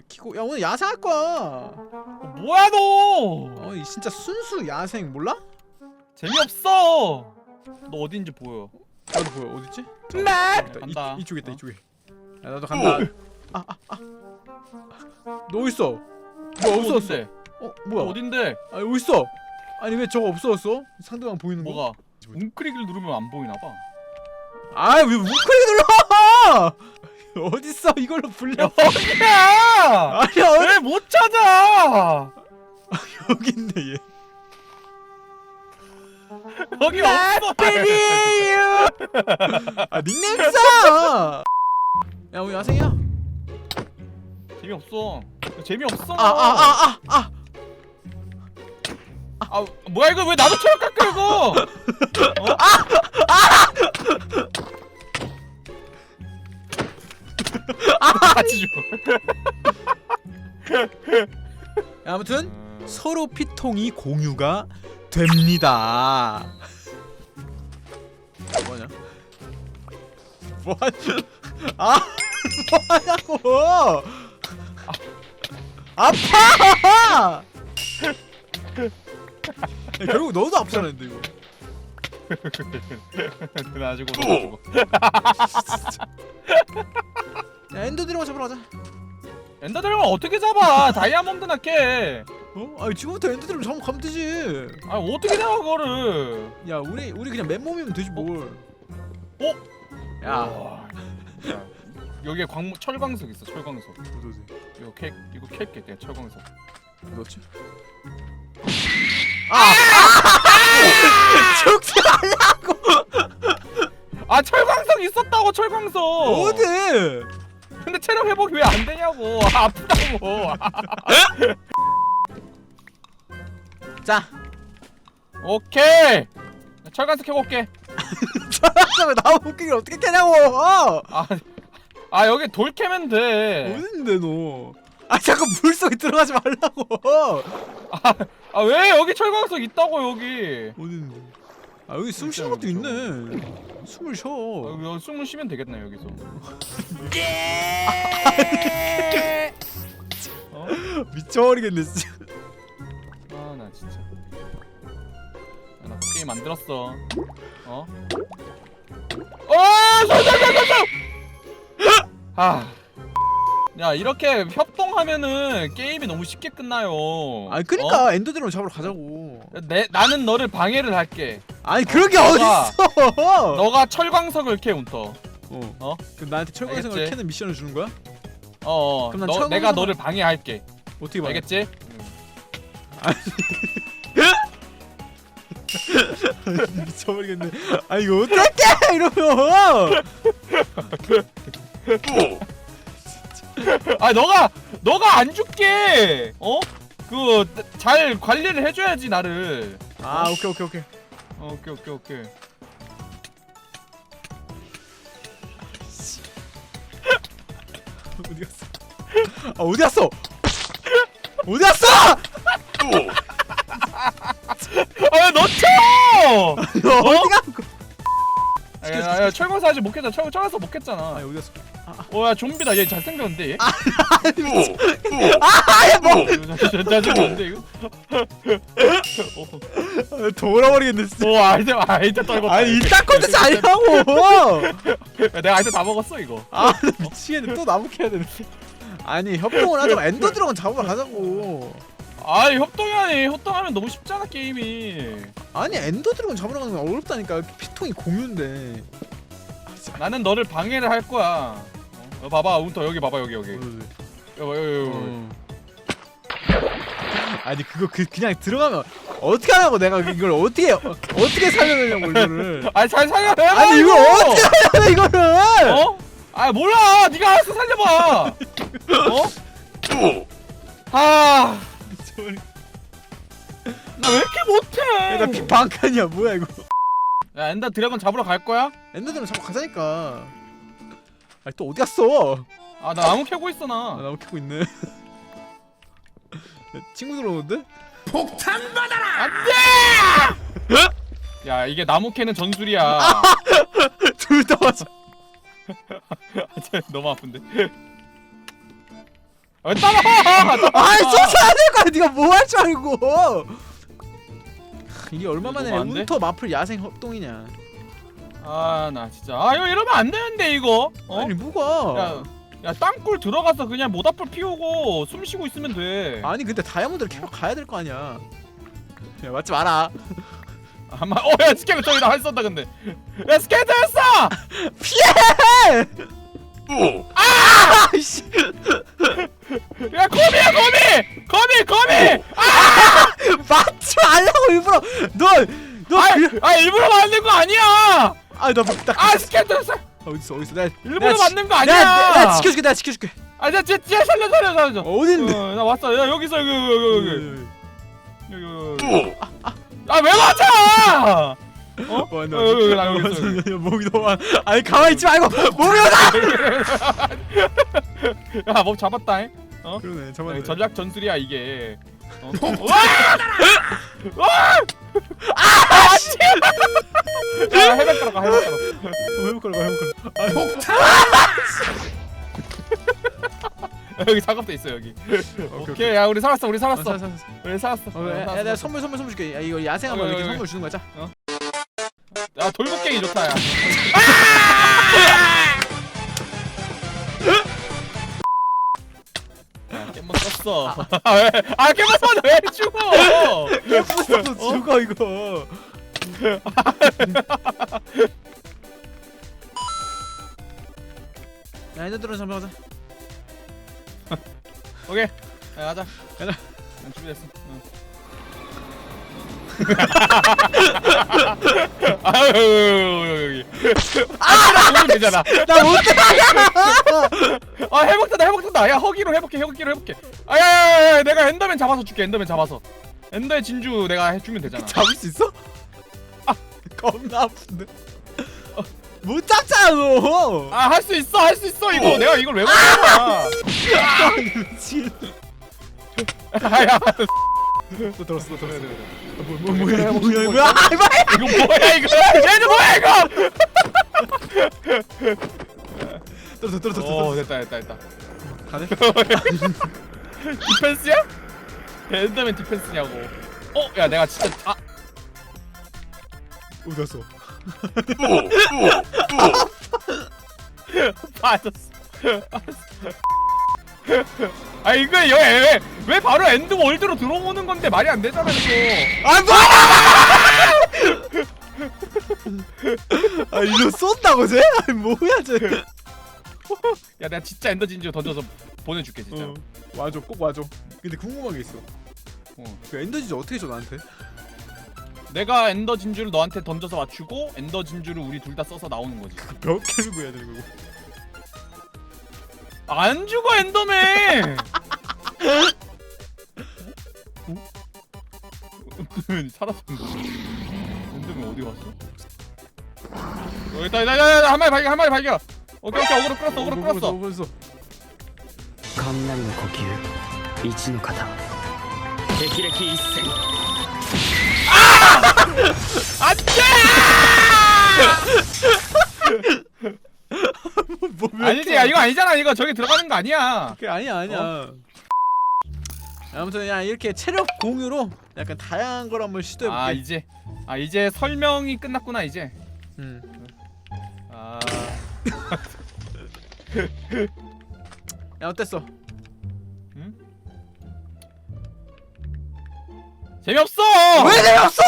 키고 야 오늘 야생할 거야. 어, 뭐야 너? 어이 진짜 순수 야생 몰라? 재미없어. 너 어딘지 보여. 나도 보여 어딨지? 맵! 간다. 이, 이쪽에 있다 어? 이쪽에. 야 나도 간다. 아아 아. 너 어디 있어? 뭐 없어졌어? 어딘데? 어 너 뭐야? 어딘데? 아니 어디 있어? 아니 왜 저거 없어졌어? 상대방 보이는 거? 뭐가? 웅크릭을 누르면 안 보이나 봐. 아왜 우클릭 눌러? 어디 있어? 이걸로 불려? 여기야! 아니야 어디 왜 못 찾아? 여기 있네 얘. 여기 없어. 아 닉네임 써. 야 우리 야생이야. 재미없어. 재미없어. 아 아 아 아 아. 아, 뭐야 이거 왜 나도 체력 깎여 이거? 어? 같 아무튼 서로 피통이 공유가 됩니다. 뭐하냐? 뭐하냐? 아, 뭐하냐고? 아! 야, 결국 너도 아프잖아, 근데 이거. 나 죽어. 나 죽어. 야, 엔더 드래곤 잡으러 가자. 엔더 드래곤 어떻게 잡아? 다이아몬드나 캐. 어? 아, 지금부터 엔더 드래곤 잡으러 가면 되지. 아 어떻게 잡아 그거를? 야, 우리 우리 그냥 맨몸이면 되지 뭘. 어? 야, 여기에 광 철광석 있어. 철광석. 어디지? 이거 캐 이거 캘게 내가 철광석. 어디지? 아! 죽지 말라고! 아 철광석 있었다고 철광석. 어디? 근데 체력 회복이 왜 안 되냐고. 아, 아프다고. 자, 오케이. 나 철광석 캐고 올게. 저라면 나무 웃기기를 어떻게 캐냐고! 어! 아, 아 여기 돌 캐면 돼. 어딘데 너? 아 자꾸 물속에 들어가지 말라고! 아왜 여기 철광석 있다고 여기. 어딘데? 아 여기 숨 쉬는 것도 있네. 숨을 아, 쉬어. 여기 숨을 쉬면 되겠네 여기서. 어? 미쳐버리겠네 진짜. 아 나 진짜. 야, 나 게임 만들었어. 어? 어! 손손손손손! 아. 야 이렇게 협동하면은 게임이 너무 쉽게 끝나요. 아니 그니까 엔더 드래곤 잡으러 가자고. 어? 내 나는 너를 방해를 할게. 아니 그런 게 너가- 어딨어! 너가 철광석을 캐 운터. 어. 어? 그럼 나한테 철거생을 알겠지? 캐는 미션을 주는 거야? 어. 어. 그럼 난 너, 철광석을- 내가 너를 방해할게. 어떻게 봐? 알겠지? 미쳐버리겠네. 아 이거 어떡해 이러면. 아 너가 너가 안 죽게. 어? 그 잘 관리를 해줘야지 나를. 아 오케이 오케이 오케이. 어, 오케이 오케이 오케이. 어디 갔어? 아 어디 갔어? 어디 갔어? 아너 쳐! 너 어디 갔고? 야, 야, 야, 철광석 아직 못 깼잖아. 철, 철광석 못아 깼잖아. 어디 갔어? 어야 좀비다. 얘 잘생겼는데 얘. 아야 뭐? 어, 잘- 잘생겼는데 이거. 아, 돌아버리겠네 진짜. 어 아이템 아이템 떨고. 아니 이딴 콘텐츠 아니라고. 내가 아이템 다 먹었어 이거. 아 미치겠네 또 나무 캐야 되네. 아니 협동을 하자고 엔더 드래곤 잡으러 가자고. 아 협동하니 협동하면 너무 쉽잖아 게임이. 아니 엔더 드래곤 잡으러 가는 건 어렵다니까 피통이 공유인데. 나는 너를 방해를 할 거야. 어, 봐봐 운터 여기 봐봐 여기 여기. 여기 여기 여기. 어. 아니 그거 그 그냥 들어가면 어떻게 하냐고 내가 이걸 어떻게 어, 어떻게 살려내냐고 이거를. 아니 잘 살려. 아니 이걸 어떻게 살려내 이거를. 어? 아 몰라. 네가 알아서 살려봐. 어? 아. 나 왜 이렇게 못해? 나피 반칸이야 뭐야 이거. 야 엔더 드래곤 잡으러 갈 거야? 엔더 드래곤 잡으러 가자니까. 아니 또 어디 갔어? 아 나 나무 캐고 있어 아, 나. 나무 캐고 있네. 야, 친구들 오는데? 야 이게 나무 캐는 전술이야. 둘다 맞아. 너무 아픈데. 왜 따라와 아이 쫓아야 될 거야 네가 뭐 할 줄 알고 이게 얼마만에 너무 안 돼? 운터 마플 야생 협동이냐 아 나 진짜. 아 이거 이러면 안 되는데 이거. 어? 아니 뭐가? 야, 야 땅굴 들어가서 그냥 모닥불 피우고 숨 쉬고 있으면 돼. 아니 근데 다이아몬드를 캐러 가야 될 거 아니야. 야 맞지 마라. 아마 어야 스케이트 저기다 할 쏜다 근데. 야 스케이트 했어! 피해! 아이씨. 야 거미야 거미! 거미 거미! 맞지 말라고 일부러. 너 너 아, 그... 아 일부러 만든 거 아니야 아나딱 아 스케이트 했어 어딨어 어딨어 내가 일부러 내가 지- 만든 거 아니야 내가 지켜줄게 내가 지켜줄게 아 진짜 진짜, 진짜 살려 살려 살려 어딘데 어, 나 왔어 야 여기 있어 여기 여기 여기 여기 여기 여기 아왜 맞아 어? 어, 나 어, 여기, 여기, 나 여기 있어, 여기. 목이 너무 안- 아니 가만히 있지 말고 몸이 오다 야몸 잡았다 어? 그러네 야, 잠깐만 전략 전술이야 이게 어? 와! 와! 아! 씨! 야 해변 들어가 해변 들어가 해볼거라 해볼거라 여기 작업대 있어 여기 오케이 오케이 야 우리 살았어 우리 어, 살았어 살, 살, 살. 우리 살았어 어, 어, 야, 살았어, 야, 내가. 선물 선물 선물 줄게. 야 이거 야생 한번 여기, 이렇게 선물 주는 거야. 자. 야 돌고갱이 좋다 야 야, 깻못 썼어. 왜? 아, 깻못 썼는데 왜 죽어? 죽어 이거. 야 들어 잠깐 가자. 오케이. 야, 가자. 가자. 난 준비됐어. 응. 아유, 여기. 아, 보면 되잖아. 나 못해. 아, 회복된다, 회복된다. 야, 허기로 회복해, 허기로 회복해. 아, 야, 야, 야, 야, 내가 엔더맨 잡아서 줄게. 엔더맨 잡아서. 엔더의 진주 내가 해 주면 되잖아. 잡을 수 있어? 아 겁나 아픈데. 어, 못 잡잖아 너. 아, 할 수 있어, 할 수 있어. 이거 내가 이걸 왜 못하는 거야? 미친. 아, 야, 또 들었어 또 들었어. 그래, 뭐, 뭐 뭐야 그래, 뭐야 해보고 뭐야. 아 이봐. 이거 뭐야 이거? 얘는 뭐야 이거? 떨어져 떨어져 오 떨어져. 됐다 됐다 됐다. 가네. 디펜스야? 엔더맨 디펜스냐고. 어, 야 내가 진짜 아 웃었어. 빠졌어. 아 이거 여기 왜, 왜 바로 엔드 월드로 들어오는 건데 말이 안 되잖아 이거. 아 뭐야! 아 이거 쏜다고 쟤? 아니 뭐야 쟤? 야 내가 진짜 엔더 진주 던져서 보내줄게 진짜. 어, 와줘 꼭 와줘. 근데 궁금한 게 있어. 어. 그 엔더지즈 어떻게 줘 나한테? 내가 엔더 진주를 너한테 던져서 맞추고 엔더 진주를 우리 둘 다 써서 나오는 거지. 몇 개를 구해야 되는 거고? 안 죽어 엔더맨. 엔더맨이 살았는데. 엔더맨 어디 갔어? 어, 있다 있다 있다 있다 한 마리 발견 한 마리 발견. 오케이 오케이 어그로 끌었어 어그로 끌었어. 끌었어. 雷の呼吸一の型霹靂一閃 뭐, 몇 아니지 개야? 야 이거 아니잖아 이거 저기 들어가는 거 아니야. 그게 아니야 아니야. 아무튼 야 이렇게 체력 공유로 약간 다양한 걸 한번 시도해볼게. 아 이제 아 이제 설명이 끝났구나 이제. 음. 아 야 어땠어? 재미없어! 왜 재미없어!